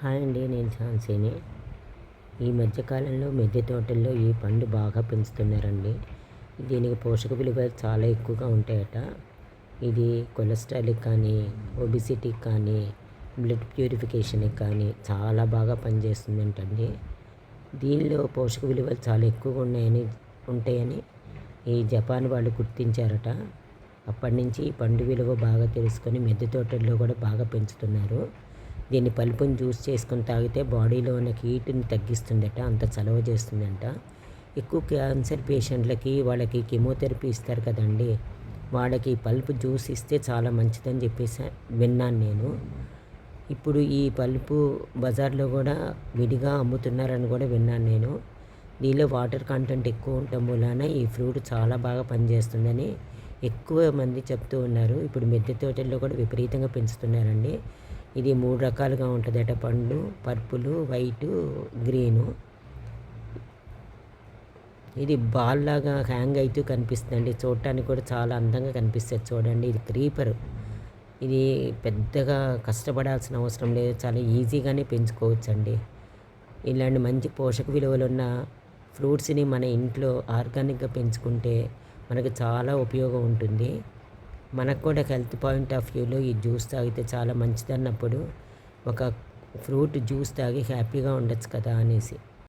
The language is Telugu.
హాయ్ అండి నేను ఝాన్సీని. ఈ మధ్యకాలంలో మిద్దె తోటల్లో ఈ పండు బాగా పెంచుతున్నారండి. దీనికి పోషక విలువలు చాలా ఎక్కువగా ఉంటాయట. ఇది కొలెస్ట్రాల్కి కానీ ఒబిసిటీకి కానీ బ్లడ్ ప్యూరిఫికేషన్కి కానీ చాలా బాగా పనిచేస్తుందంటండి. దీనిలో పోషక విలువలు చాలా ఎక్కువగా ఉన్నాయని ఉంటాయని ఈ జపాన్ వాళ్ళు గుర్తించారట. అప్పటి నుంచి ఈ పండు విలువ బాగా తెలుసుకొని మిద్దె తోటల్లో కూడా బాగా పెంచుతున్నారు. దీన్ని పలుపుని జ్యూస్ చేసుకొని తాగితే బాడీలో ఉన్న హీట్ని తగ్గిస్తుందట అంత చలవ చేస్తుందంట. ఎక్కువ క్యాన్సర్ పేషెంట్లకి వాళ్ళకి కెమోథెరపీ ఇస్తారు కదండి. వాళ్ళకి పల్పు జ్యూస్ ఇస్తే చాలా మంచిదని చెప్పేసి విన్నాను నేను. ఇప్పుడు ఈ పల్పు బజార్లో కూడా విడిగా అమ్ముతున్నారని కూడా విన్నాను నేను. దీనిలో వాటర్ కంటెంట్ ఎక్కువ ఉండటం వలన ఈ ఫ్రూట్ చాలా బాగా పనిచేస్తుందని ఎక్కువ మంది చెప్తూ ఉన్నారు. ఇప్పుడు మిద్దె తోటల్లో కూడా విపరీతంగా పెంచుతున్నారండి. ఇది మూడు రకాలుగా ఉంటుందట. పండు పర్పులు వైటు గ్రీను. ఇది బాల్ లాగా హ్యాంగ్ అవుతూ కనిపిస్తుందండి. చూడటానికి కూడా చాలా అందంగా కనిపిస్తుంది చూడండి. ఇది క్రీపర్. ఇది పెద్దగా కష్టపడాల్సిన అవసరం లేదు. చాలా ఈజీగానే పెంచుకోవచ్చండి. ఇలాంటి మంచి పోషక విలువలున్న ఫ్రూట్స్ని మన ఇంట్లో ఆర్గానిక్గా పెంచుకుంటే మనకు చాలా ఉపయోగం ఉంటుంది. మనకు కూడా హెల్త్ పాయింట్ ఆఫ్ వ్యూలో ఈ జ్యూస్ తాగితే చాలా మంచిది అన్నప్పుడు ఒక ఫ్రూట్ జ్యూస్ తాగి హ్యాపీగా ఉండొచ్చు కదా అనేసి.